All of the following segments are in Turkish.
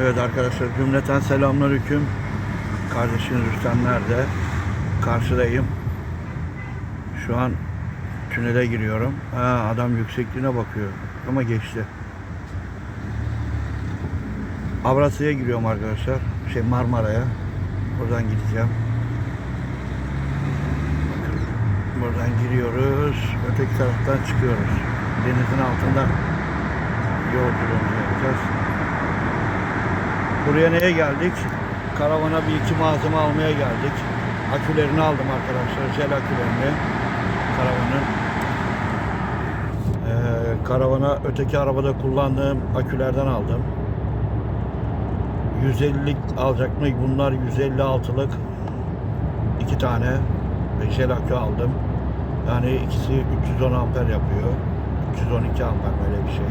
Evet arkadaşlar cümleten selamünaleyküm. Kardeşiniz Rüstem nerede? Karşıdayım. Şu an tünele giriyorum. Ha, adam yüksekliğine bakıyor ama geçti. Avrasya'ya giriyorum arkadaşlar. Şey Marmara'ya. Buradan gideceğim. Buradan giriyoruz. Öteki taraftan çıkıyoruz. Denizin altında yolculuğumuzu yapacağız. Buraya neye geldik? Karavana bir iki malzeme almaya geldik. Akülerini aldım arkadaşlar. Jel akülerini. Karavanın. Ee, karavana öteki arabada kullandığım akülerden aldım. 150'lik alacaktık. Bunlar 156'lık. iki tane jel akü aldım. Yani ikisi 310 amper yapıyor. 312 amper böyle bir şey.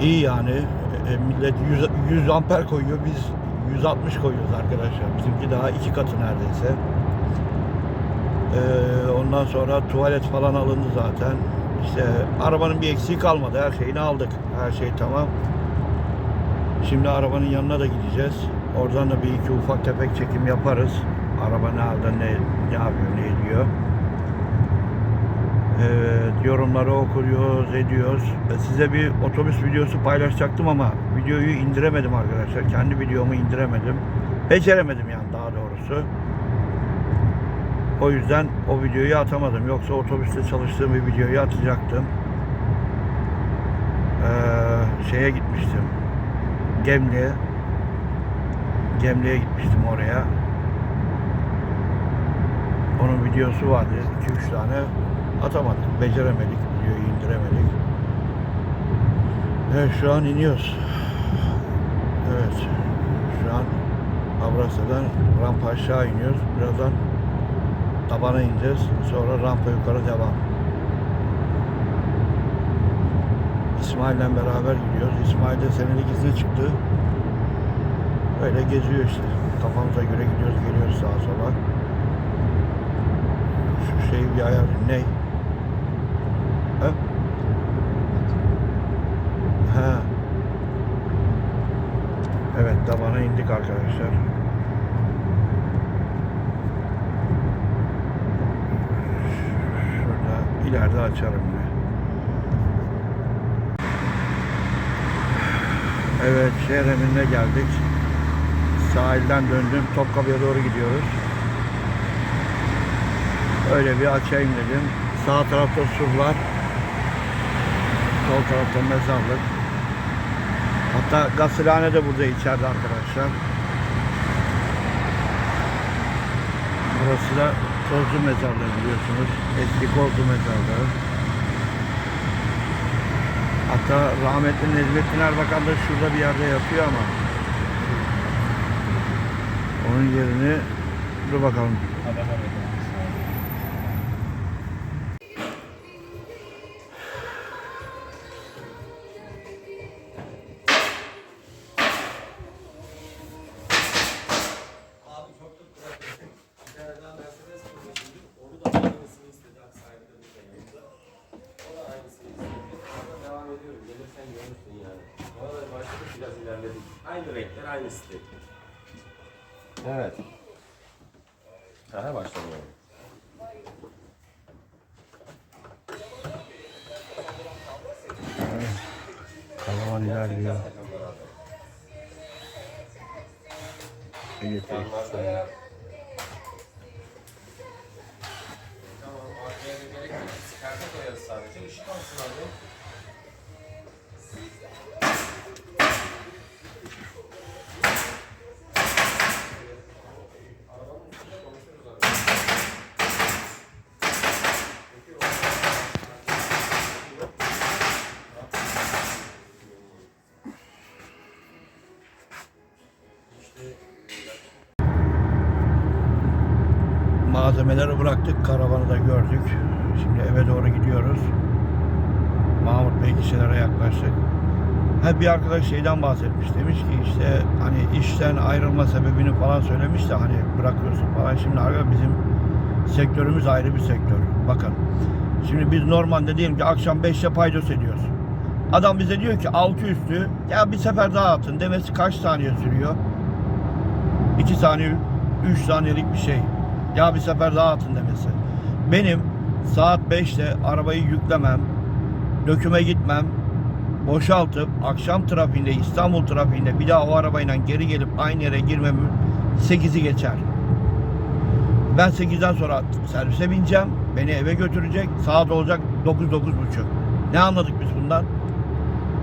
İyi yani. E, millet 100, 100 amper koyuyor. Biz 160 koyuyoruz arkadaşlar. Bizimki daha iki katı neredeyse. E, ondan sonra tuvalet falan alındı zaten. İşte arabanın bir eksiği kalmadı. Her şeyini aldık. Her şey tamam. Şimdi arabanın yanına da gideceğiz. Oradan da bir iki ufak tefek çekim yaparız. Araba ne halde, ne, ne yapıyor, ne ediyor. Evet, yorumları okuyoruz, ediyoruz. E, Size bir otobüs videosu paylaşacaktım ama videoyu indiremedim arkadaşlar. Kendi videomu indiremedim. Beceremedim yani daha doğrusu. O yüzden o videoyu atamadım. Yoksa otobüste çalıştığım bir videoyu atacaktım. Ee, şeye gitmiştim. Gemli'ye. Gemli'ye gitmiştim oraya. Onun videosu vardı. 2-3 tane atamadık. Beceremedik. Videoyu indiremedik. Evet şu an iniyoruz. Evet. Şu an Avrasa'dan rampa aşağı iniyoruz. Birazdan tabana ineceğiz. Sonra rampa yukarı devam. İsmail'le beraber gidiyoruz. İsmail de senelik izne çıktı. Öyle geziyor işte. Kafamıza göre gidiyoruz, geliyoruz sağa sola. Şu şeyi bir ayar ne? Ha? Ha. Evet, tabana indik arkadaşlar. Şurada ileride açarım yine. Evet, şehir emrine geldik. Sahilden döndüm. Topkapı'ya doğru gidiyoruz. Öyle bir açayım dedim. Sağ tarafta surlar. Sol tarafta mezarlık. Hatta gazhane de burada içeride arkadaşlar. Burası da Kozlu Mezarlığı biliyorsunuz. Eski Kozlu Mezarlığı. Hatta rahmetli Necmettin Erbakan da şurada bir yerde yatıyor ama onun yerini dur bakalım. Abi Aynı renkler, aynı stil. Evet. Aha başladım yani. Karavan ilerliyor. Elektrik. Tamam, Malzemeleri bıraktık, karavanı da gördük. Şimdi eve doğru gidiyoruz. Mahmut Bey kişilere yaklaştık. Ha bir arkadaş şeyden bahsetmiş. Demiş ki işte hani işten ayrılma sebebini falan söylemiş de hani bırakıyorsun falan. Şimdi arkadaşlar bizim sektörümüz ayrı bir sektör. Bakın. Şimdi biz normalde diyelim ki akşam 5'te paydos ediyoruz. Adam bize diyor ki altı üstü ya bir sefer daha atın demesi kaç saniye sürüyor? 2 saniye, 3 saniyelik bir şey. Ya bir sefer daha atın demesi. Benim saat 5'te arabayı yüklemem, döküme gitmem, boşaltıp akşam trafiğinde, İstanbul trafiğinde bir daha o arabayla geri gelip aynı yere girmem 8'i geçer. Ben 8'den sonra servise bineceğim. Beni eve götürecek. Saat olacak 9 buçuk. Ne anladık biz bundan?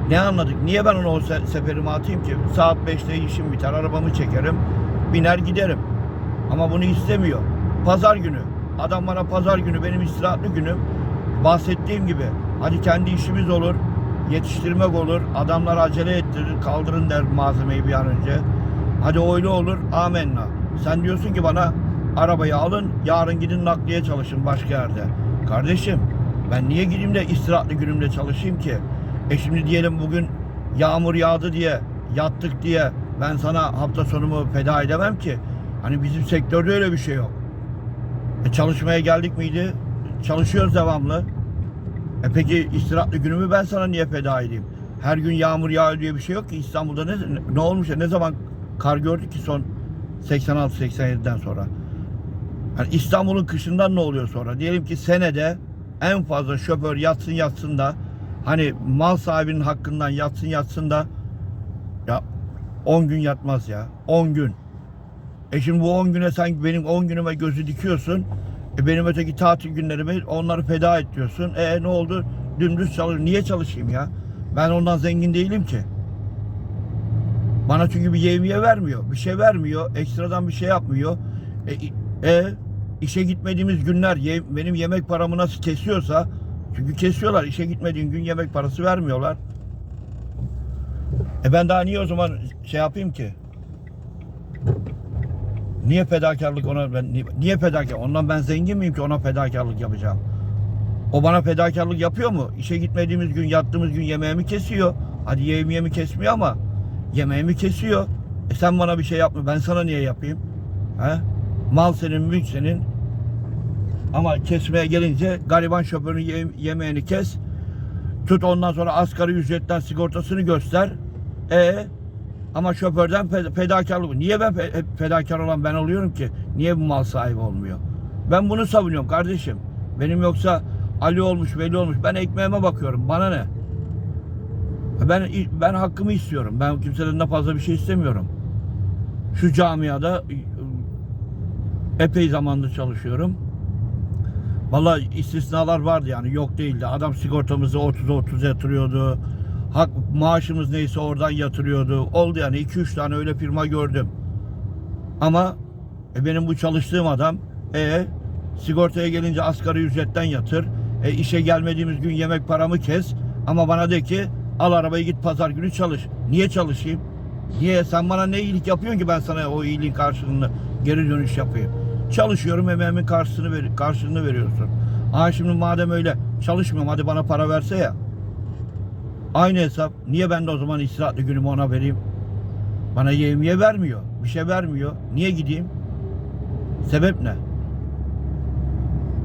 Ne anladık? Niye ben onu o se- atayım ki? Saat 5'te işim biter, arabamı çekerim, biner giderim. Ama bunu istemiyor. Pazar günü. Adam bana pazar günü, benim istirahatli günüm. Bahsettiğim gibi. Hadi kendi işimiz olur, yetiştirmek olur. Adamlar acele ettirir, kaldırın der malzemeyi bir an önce. Hadi öyle olur, amenna. Sen diyorsun ki bana arabayı alın, yarın gidin nakliye çalışın başka yerde. Kardeşim, ben niye gideyim de istirahatli günümde çalışayım ki? E şimdi diyelim bugün yağmur yağdı diye, yattık diye ben sana hafta sonumu feda edemem ki. Hani bizim sektörde öyle bir şey yok. E çalışmaya geldik miydi? Çalışıyoruz devamlı. E peki istirahatli günümü ben sana niye feda edeyim? Her gün yağmur yağıyor diye bir şey yok ki İstanbul'da ne, ne olmuş ya ne zaman kar gördük ki son 86-87'den sonra. Yani İstanbul'un kışından ne oluyor sonra? Diyelim ki senede en fazla şoför yatsın yatsın da hani mal sahibinin hakkından yatsın yatsın da ya 10 gün yatmaz ya. 10 gün. E şimdi bu 10 güne sen benim 10 günüme gözü dikiyorsun. E benim öteki tatil günlerimi onları feda et diyorsun. E ne oldu? Dümdüz çalış. Niye çalışayım ya? Ben ondan zengin değilim ki. Bana çünkü bir yevmiye vermiyor. Bir şey vermiyor. Ekstradan bir şey yapmıyor. E, e işe gitmediğimiz günler ye- benim yemek paramı nasıl kesiyorsa çünkü kesiyorlar. İşe gitmediğin gün yemek parası vermiyorlar. E ben daha niye o zaman şey yapayım ki? Niye fedakarlık ona ben niye, fedakar? Ondan ben zengin miyim ki ona fedakarlık yapacağım? O bana fedakarlık yapıyor mu? İşe gitmediğimiz gün, yattığımız gün yemeğimi kesiyor. Hadi yemeğimi kesmiyor ama yemeğimi kesiyor. E sen bana bir şey yapma. Ben sana niye yapayım? He? Mal senin, mülk senin. Ama kesmeye gelince gariban şoförün ye- yemeğini kes. Tut ondan sonra asgari ücretten sigortasını göster. E ama şoförden fe- fedakarlık. Niye ben fedakar olan ben oluyorum ki? Niye bu mal sahibi olmuyor? Ben bunu savunuyorum kardeşim. Benim yoksa Ali olmuş, Veli olmuş. Ben ekmeğime bakıyorum. Bana ne? Ben ben hakkımı istiyorum. Ben kimseden de fazla bir şey istemiyorum. Şu camiada epey zamandır çalışıyorum. Vallahi istisnalar vardı yani yok değildi. Adam sigortamızı 30'a 30 yatırıyordu. Hak, maaşımız neyse oradan yatırıyordu. Oldu yani 2-3 tane öyle firma gördüm. Ama e, benim bu çalıştığım adam e sigortaya gelince asgari ücretten yatır. E, işe gelmediğimiz gün yemek paramı kes. Ama bana de ki al arabayı git pazar günü çalış. Niye çalışayım? Niye? Sen bana ne iyilik yapıyorsun ki ben sana o iyiliğin karşılığını geri dönüş yapayım? Çalışıyorum emeğimin karşılığını, ver, karşılığını veriyorsun. Ha şimdi madem öyle çalışmıyorum hadi bana para verse ya. Aynı hesap. Niye ben de o zaman istirahatli günümü ona vereyim? Bana yevmiye vermiyor. Bir şey vermiyor. Niye gideyim? Sebep ne?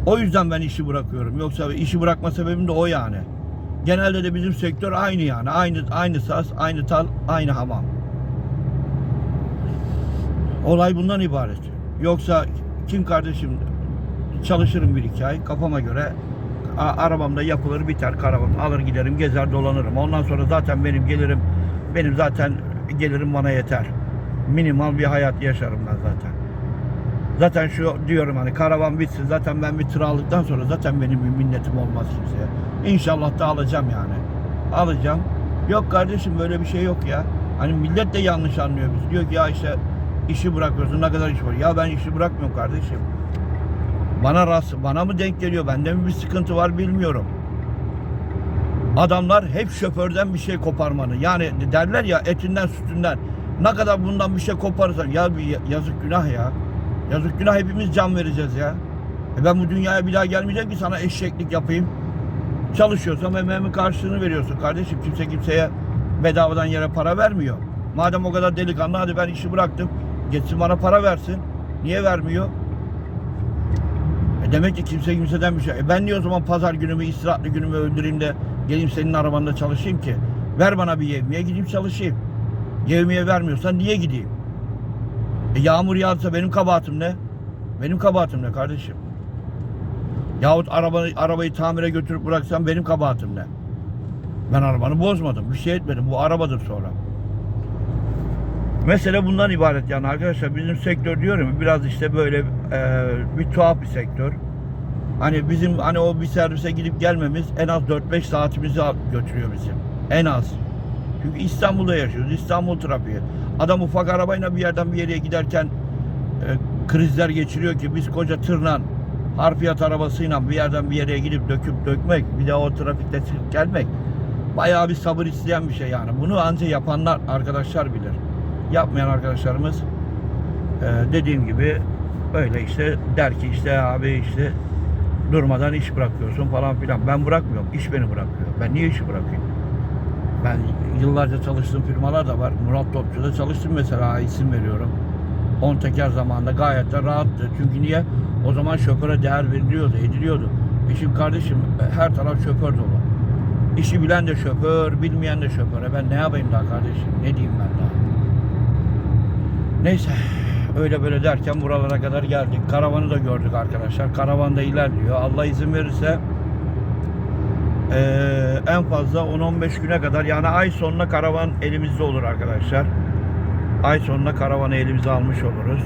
O yüzden ben işi bırakıyorum. Yoksa işi bırakma sebebim de o yani. Genelde de bizim sektör aynı yani. Aynı aynı saz, aynı tal, aynı hamam. Olay bundan ibaret. Yoksa kim kardeşim çalışırım bir iki ay kafama göre arabamda yapılır biter karavan alır giderim gezer dolanırım. Ondan sonra zaten benim gelirim benim zaten gelirim bana yeter. Minimal bir hayat yaşarım ben zaten. Zaten şu diyorum hani karavan bitsin zaten ben bir tır aldıktan sonra zaten benim bir minnetim olmaz kimseye. İnşallah da alacağım yani. Alacağım. Yok kardeşim böyle bir şey yok ya. Hani millet de yanlış anlıyor biz. Diyor ki ya işte işi bırakıyorsun ne kadar iş var. Ya ben işi bırakmıyorum kardeşim. Bana rast, bana mı denk geliyor? Bende mi bir sıkıntı var bilmiyorum. Adamlar hep şoförden bir şey koparmanı. Yani derler ya etinden sütünden. Ne kadar bundan bir şey koparırsan ya bir yazık günah ya. Yazık günah hepimiz can vereceğiz ya. E ben bu dünyaya bir daha gelmeyeceğim ki sana eşeklik yapayım. Çalışıyorsam emeğimin karşılığını veriyorsun kardeşim. Kimse kimseye bedavadan yere para vermiyor. Madem o kadar delikanlı hadi ben işi bıraktım. Geçsin bana para versin. Niye vermiyor? E demek ki kimse kimseden bir şey. E ben niye o zaman pazar günümü, istirahatli günümü öldüreyim de Geleyim senin arabanda çalışayım ki. Ver bana bir yevmiye gideyim çalışayım. Yevmiye vermiyorsan niye gideyim? E yağmur yağsa benim kabahatim ne? Benim kabahatim ne kardeşim? Yahut arabayı, arabayı tamire götürüp bıraksam benim kabahatim ne? Ben arabanı bozmadım. Bir şey etmedim. Bu arabadır sonra. Mesele bundan ibaret yani arkadaşlar. Bizim sektör diyorum biraz işte böyle e, bir tuhaf bir sektör. Hani bizim hani o bir servise gidip gelmemiz en az 4-5 saatimizi götürüyor bizim. En az. Çünkü İstanbul'da yaşıyoruz. İstanbul trafiği. Adam ufak arabayla bir yerden bir yere giderken e, krizler geçiriyor ki biz koca tırla harfiyat arabasıyla bir yerden bir yere gidip döküp dökmek bir de o trafikte gelmek bayağı bir sabır isteyen bir şey yani. Bunu anca yapanlar arkadaşlar bilir. Yapmayan arkadaşlarımız e, dediğim gibi böyle işte der ki işte abi işte durmadan iş bırakıyorsun falan filan. Ben bırakmıyorum. İş beni bırakıyor. Ben niye işi bırakayım? Ben yıllarca çalıştığım firmalar da var. Murat Topçu'da çalıştım mesela isim veriyorum. 10 teker zamanında gayet de rahattı. Çünkü niye? O zaman şoföre değer veriliyordu, ediliyordu. E kardeşim her taraf şoför dolu. İşi bilen de şoför, bilmeyen de şoföre. Ben ne yapayım daha kardeşim? Ne diyeyim ben daha? Neyse. Öyle böyle derken buralara kadar geldik. Karavanı da gördük arkadaşlar. Karavan da ilerliyor. Allah izin verirse eee, en fazla 10-15 güne kadar yani ay sonuna karavan elimizde olur arkadaşlar. Ay sonuna karavanı elimize almış oluruz.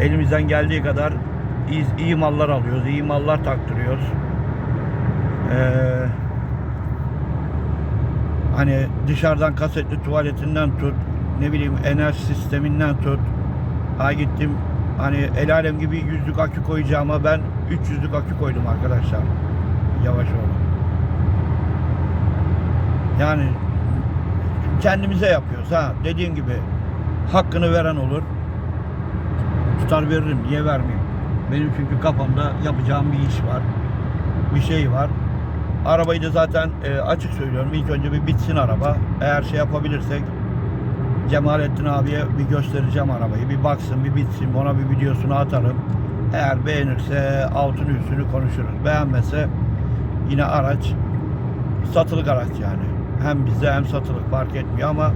Elimizden geldiği kadar iyi, iyi mallar alıyoruz, iyi mallar taktırıyoruz. Eee, hani dışarıdan kasetli tuvaletinden tut, ne bileyim enerji sisteminden tut. Ha gittim hani el alem gibi yüzlük akü koyacağıma ben 300'lük akü koydum arkadaşlar. Yavaş olun. Yani kendimize yapıyoruz ha. Dediğim gibi hakkını veren olur. Tutar veririm. Niye vermeyeyim? Benim çünkü kafamda yapacağım bir iş var. Bir şey var. Arabayı da zaten e, açık söylüyorum. İlk önce bir bitsin araba. Eğer şey yapabilirsek Cemalettin abiye bir göstereceğim arabayı. Bir baksın, bir bitsin. Ona bir videosunu atarım. Eğer beğenirse altını üstünü konuşuruz. Beğenmese yine araç satılık araç yani. Hem bize hem satılık fark etmiyor ama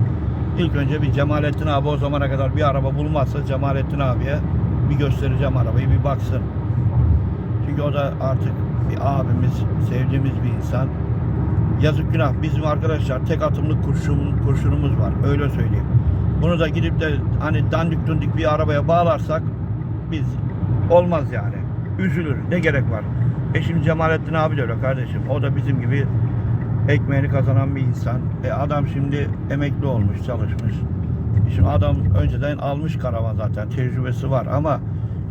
ilk önce bir Cemalettin abi o zamana kadar bir araba bulmazsa Cemalettin abiye bir göstereceğim arabayı bir baksın. Çünkü o da artık bir abimiz, sevdiğimiz bir insan. Yazık günah. Bizim arkadaşlar tek atımlık kurşun, kurşunumuz var. Öyle söyleyeyim. Bunu da gidip de hani dandik dundik bir arabaya bağlarsak biz olmaz yani. Üzülür. Ne gerek var? E şimdi Cemalettin abi de öyle kardeşim. O da bizim gibi ekmeğini kazanan bir insan. E adam şimdi emekli olmuş, çalışmış. Şimdi adam önceden almış karavan zaten. Tecrübesi var ama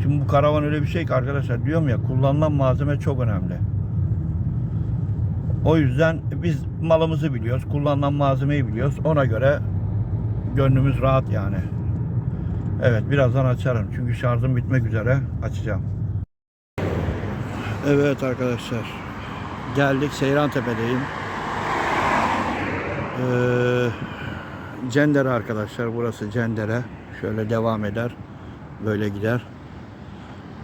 şimdi bu karavan öyle bir şey ki arkadaşlar diyorum ya kullanılan malzeme çok önemli. O yüzden biz malımızı biliyoruz, kullanılan malzemeyi biliyoruz. Ona göre gönlümüz rahat yani. Evet birazdan açarım çünkü şarjım bitmek üzere açacağım. Evet arkadaşlar geldik Seyran Tepe'deyim. Ee, Cendere arkadaşlar burası Cendere. Şöyle devam eder. Böyle gider.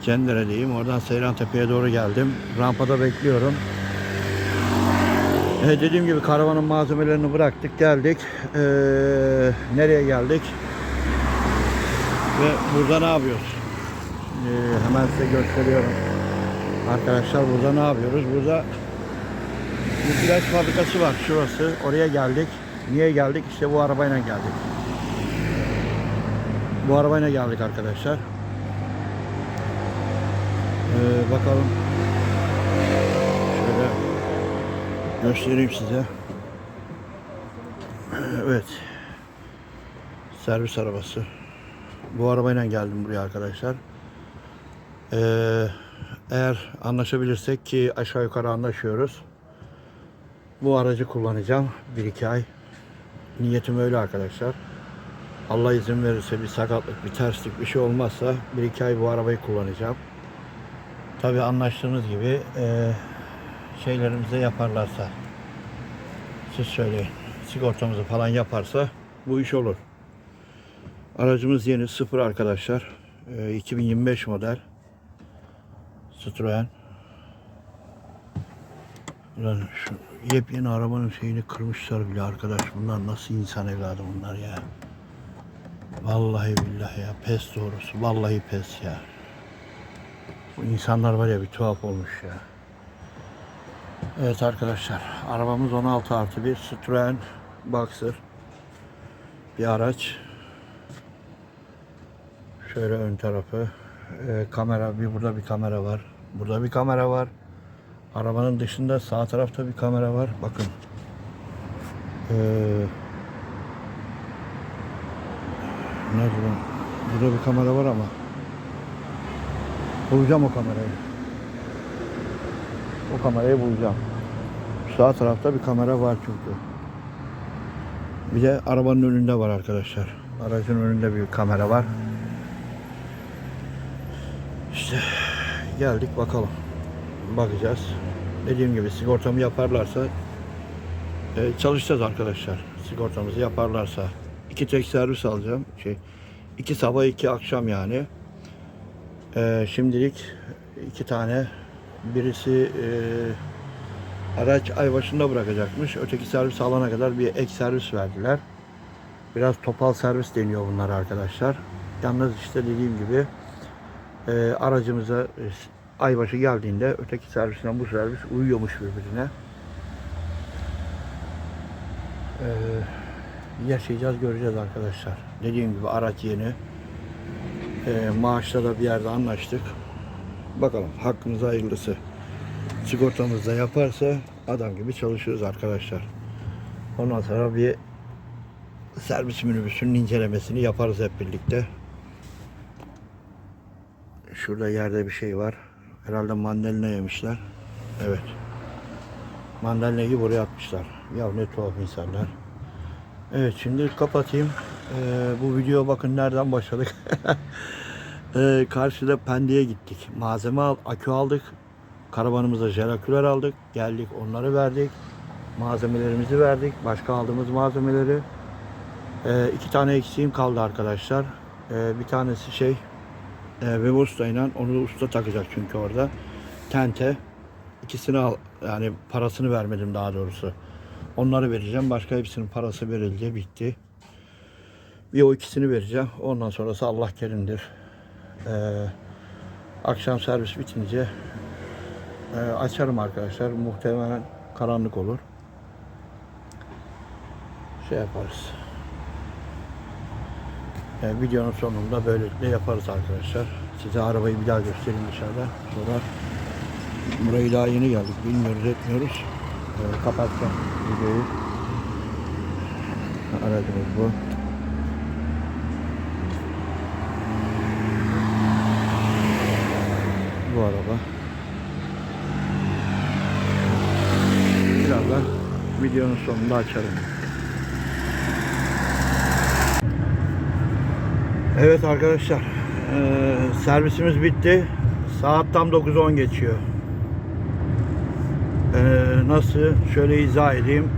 Cendere'deyim. Oradan Seyran Tepe'ye doğru geldim. Rampada bekliyorum. E, dediğim gibi karavanın malzemelerini bıraktık geldik. Ee, nereye geldik? Ve burada ne yapıyoruz? Ee, hemen size gösteriyorum. Arkadaşlar burada ne yapıyoruz? Burada bir ilaç fabrikası var şurası. Oraya geldik. Niye geldik? İşte bu arabayla geldik. Bu arabayla geldik arkadaşlar. Ee, bakalım. Göstereyim size. Evet. Servis arabası. Bu arabayla geldim buraya arkadaşlar. Ee, eğer anlaşabilirsek ki aşağı yukarı anlaşıyoruz. Bu aracı kullanacağım. 1-2 ay. Niyetim öyle arkadaşlar. Allah izin verirse bir sakatlık, bir terslik, bir şey olmazsa 1-2 ay bu arabayı kullanacağım. Tabi anlaştığımız gibi e, şeylerimizi yaparlarsa siz söyleyin. Sigortamızı falan yaparsa bu iş olur. Aracımız yeni sıfır arkadaşlar. E, 2025 model. Citroen. Ulan şu yepyeni arabanın şeyini kırmışlar bile arkadaş. Bunlar nasıl insan evladı bunlar ya. Vallahi billahi ya pes doğrusu. Vallahi pes ya. Bu insanlar var ya bir tuhaf olmuş ya. Evet arkadaşlar arabamız 16 artı 1 Citroen Boxer bir araç. Şöyle ön tarafı. Ee, kamera bir burada bir kamera var. Burada bir kamera var. Arabanın dışında sağ tarafta bir kamera var. Bakın. Ee, nerede? Burada bir kamera var ama. Bulacağım o kamerayı. O kamerayı bulacağım. Sağ tarafta bir kamera var çünkü. Bir de arabanın önünde var arkadaşlar. Aracın önünde bir kamera var. İşte geldik bakalım. Bakacağız. Dediğim gibi sigortamı yaparlarsa e, çalışacağız arkadaşlar. Sigortamızı yaparlarsa. iki tek servis alacağım. Şey, iki sabah iki akşam yani. E, şimdilik iki tane birisi e, araç ay başında bırakacakmış. Öteki servis alana kadar bir ek servis verdiler. Biraz topal servis deniyor bunlar arkadaşlar. Yalnız işte dediğim gibi e, aracımıza e, aybaşı geldiğinde öteki servisinden bu servis uyuyormuş birbirine. E, yaşayacağız göreceğiz arkadaşlar. Dediğim gibi araç yeni. E, maaşla da bir yerde anlaştık. Bakalım hakkımıza hayırlısı. Sigortamızı da yaparsa adam gibi çalışıyoruz arkadaşlar. Ondan sonra bir servis minibüsünün incelemesini yaparız hep birlikte. Şurada yerde bir şey var. Herhalde mandalina yemişler. Evet. Mandalinayı buraya atmışlar. Ya ne tuhaf insanlar. Evet şimdi kapatayım. Ee, bu video bakın nereden başladık. Ee, karşıda Pendik'e gittik. Malzeme al, akü aldık. Karavanımıza jelaküler aldık. Geldik onları verdik. Malzemelerimizi verdik. Başka aldığımız malzemeleri. Ee, iki tane eksiğim kaldı arkadaşlar. Ee, bir tanesi şey e, Web ustayla onu da usta takacak çünkü orada. Tente. İkisini al yani parasını vermedim daha doğrusu. Onları vereceğim. Başka hepsinin parası verildi. Bitti. Bir o ikisini vereceğim. Ondan sonrası Allah kerimdir. Ee, akşam servis bitince e, açarım arkadaşlar. Muhtemelen karanlık olur. Şey yaparız. E, videonun sonunda böylelikle yaparız arkadaşlar. Size arabayı bir daha göstereyim dışarıda. Sonra burayı daha yeni geldik. Bilmiyoruz etmiyoruz. E, kapatacağım videoyu. Aracımız bu. Bu araba. Birazdan videonun sonunda açarım. Evet arkadaşlar. servisimiz bitti. Saat tam 9.10 geçiyor. Nasıl? Şöyle izah edeyim.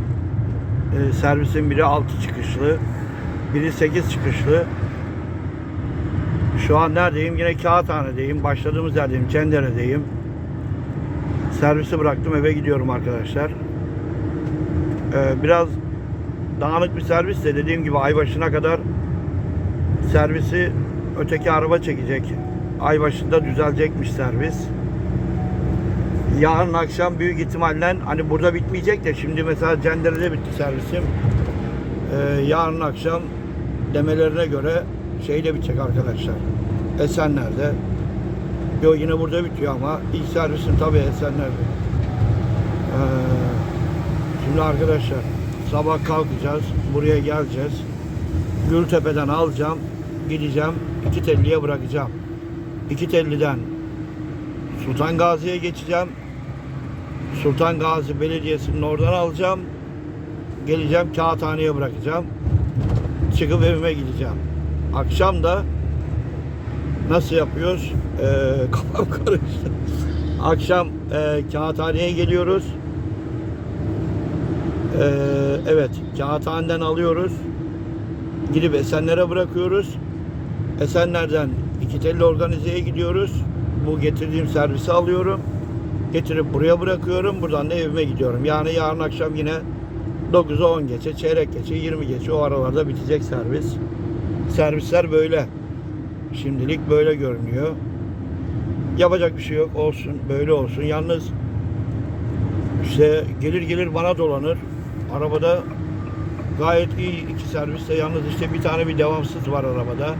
Eee, servisin biri 6 çıkışlı. Biri 8 çıkışlı. Şu an neredeyim? Yine Kağıthane'deyim. Başladığımız yerdeyim. Cendere'deyim. Servisi bıraktım. Eve gidiyorum arkadaşlar. Eee, biraz dağınık bir servis de dediğim gibi ay başına kadar servisi öteki araba çekecek. Ay başında düzelecekmiş servis. Yarın akşam büyük ihtimalle hani burada bitmeyecek de şimdi mesela Cendere'de bitti servisim. Ee, yarın akşam demelerine göre şeyde bitecek arkadaşlar. Esenler'de. Yo yine burada bitiyor ama ilk servisim tabii Esenler'de. Ee, şimdi arkadaşlar sabah kalkacağız. Buraya geleceğiz. Gültepe'den alacağım. Gideceğim. iki telliye bırakacağım. İki telliden Sultan Gazi'ye geçeceğim. Sultan Gazi Belediyesi'nin oradan alacağım. Geleceğim Kağıthane'ye bırakacağım. Çıkıp evime gideceğim. Akşam da nasıl yapıyoruz? Ee, kafam karıştı. Akşam e, Kağıthane'ye geliyoruz. Ee, evet, Kağıthane'den alıyoruz. Gidip Esenler'e bırakıyoruz. Esenler'den iki telli organizeye gidiyoruz. Bu getirdiğim servisi alıyorum. Getirip buraya bırakıyorum. Buradan da evime gidiyorum. Yani yarın akşam yine 9'a 10 geçe, çeyrek geçe, 20 geçe o aralarda bitecek servis. Servisler böyle. Şimdilik böyle görünüyor. Yapacak bir şey yok. Olsun. Böyle olsun. Yalnız işte gelir gelir bana dolanır. Arabada gayet iyi iki serviste. Yalnız işte bir tane bir devamsız var arabada.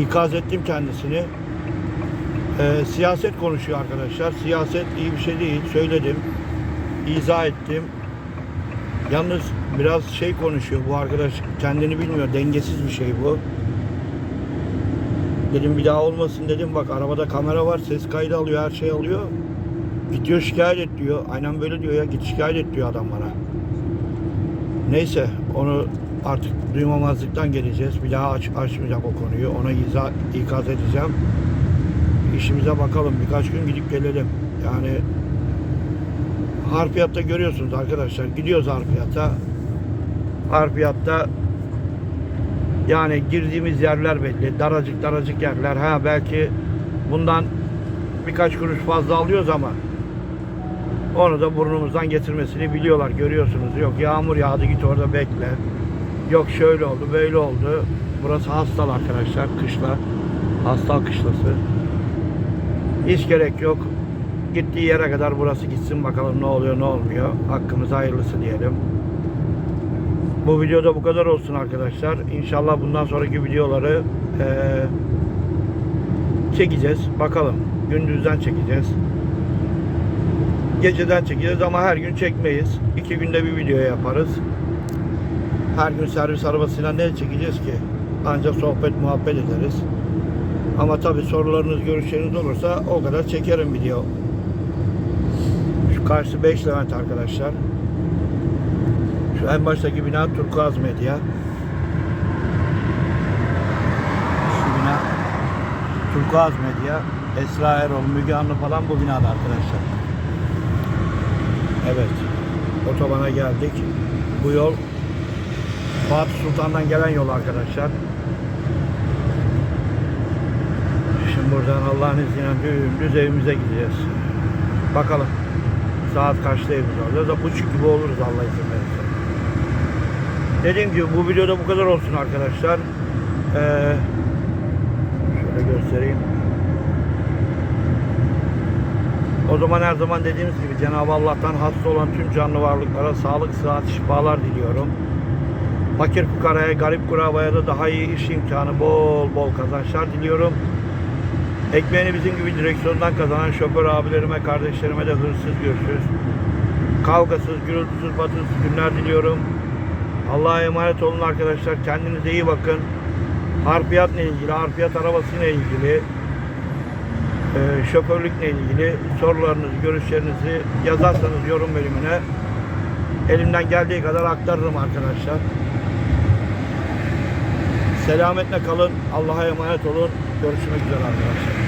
İkaz ettim kendisini. Ee, siyaset konuşuyor arkadaşlar. Siyaset iyi bir şey değil. Söyledim. izah ettim. Yalnız biraz şey konuşuyor bu arkadaş. Kendini bilmiyor. Dengesiz bir şey bu. Dedim bir daha olmasın dedim. Bak arabada kamera var. Ses kaydı alıyor. Her şey alıyor. Git diyor şikayet et diyor. Aynen böyle diyor ya. Git şikayet et diyor adam bana. Neyse onu artık duymamazlıktan geleceğiz. Bir daha aç, açmayacağım o konuyu. Ona izah, ikaz edeceğim. İşimize bakalım. Birkaç gün gidip gelelim. Yani harfiyatta görüyorsunuz arkadaşlar. Gidiyoruz harfiyata. Harfiyatta yani girdiğimiz yerler belli. Daracık daracık yerler. Ha belki bundan birkaç kuruş fazla alıyoruz ama onu da burnumuzdan getirmesini biliyorlar. Görüyorsunuz. Yok yağmur yağdı git orada bekle. Yok şöyle oldu böyle oldu. Burası hastal arkadaşlar. Kışla. Hastal kışlası. Hiç gerek yok. Gittiği yere kadar burası gitsin bakalım ne oluyor ne olmuyor. Hakkımıza hayırlısı diyelim. Bu videoda bu kadar olsun arkadaşlar. İnşallah bundan sonraki videoları eee, çekeceğiz. Bakalım. Gündüzden çekeceğiz. Geceden çekeceğiz ama her gün çekmeyiz. İki günde bir video yaparız. Her gün servis arabasıyla ne çekeceğiz ki? Ancak sohbet muhabbet ederiz. Ama tabi sorularınız, görüşleriniz olursa o kadar çekerim video. Karşı 5 Levent arkadaşlar. Şu en baştaki bina Turkuaz Medya. Şu bina Turkuaz Medya. Esra Erol, Müge Anlı falan bu binada arkadaşlar. Evet. Otobana geldik. Bu yol Fatih Sultan'dan gelen yol arkadaşlar. Şimdi buradan Allah'ın izniyle dümdüz evimize gideceğiz. Bakalım. Saat kaçta evimiz olacağız da buçuk gibi oluruz Allah izin verirse. Dediğim gibi bu videoda bu kadar olsun arkadaşlar. Ee, şöyle göstereyim. O zaman her zaman dediğimiz gibi Cenab-ı Allah'tan hasta olan tüm canlı varlıklara sağlık, sıhhat, şifalar diliyorum. Fakir fukaraya, garip kurabaya da daha iyi iş imkanı, bol bol kazançlar diliyorum. Ekmeğini bizim gibi direksiyondan kazanan şoför abilerime, kardeşlerime de hırsız, gürsüz, kavgasız, gürültüsüz, batısız günler diliyorum. Allah'a emanet olun arkadaşlar. Kendinize iyi bakın. Harfiyatla ilgili, harfiyat arabasıyla ilgili, e, şoförlükle ilgili sorularınızı, görüşlerinizi yazarsanız yorum bölümüne elimden geldiği kadar aktarırım arkadaşlar. Selametle kalın. Allah'a emanet olun. Görüşmek üzere arkadaşlar.